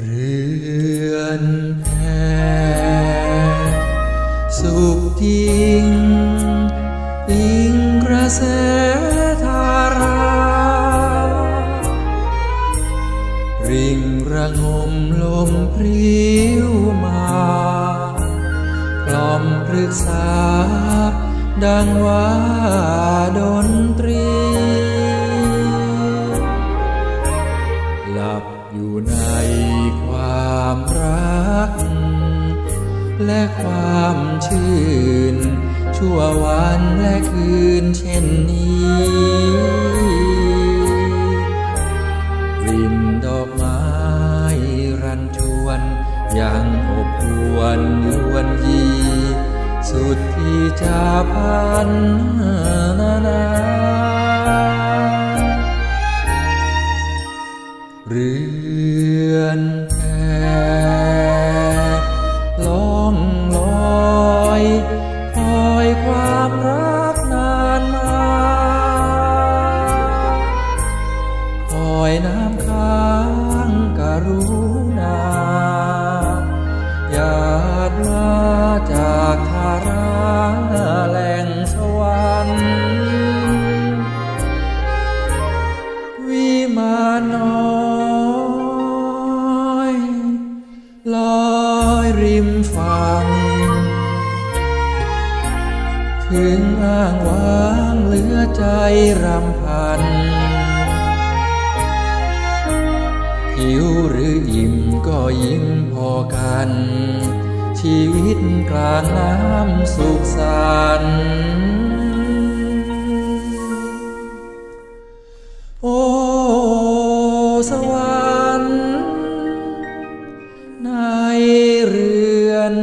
เรือนแพสุขยิงอิงกระแสธารา ริ่งระงมลมพริ้วมาปลอมปรึกษา ดังว่าดนตรี หลับอยู่ใน และความชื่น ชั่ววันและคืนเช่นนี้กลิ่นดอกไม้รันจวนยังอบอวนลวนยีสุดที่จะพันนานาเรือนแพ อยน้ำค้างกรุณาหยาดมาจากทาราแหล่งสวรรค์วิมานน้อยลอยริมฝั่งถึงอ้างว้างเหลือใจรำพัน หิวหรืออิ่มก็ยิ้มพอกัน ชีวิตกลางน้ำสุขสันต์โอ้สวรรค์ในเรือน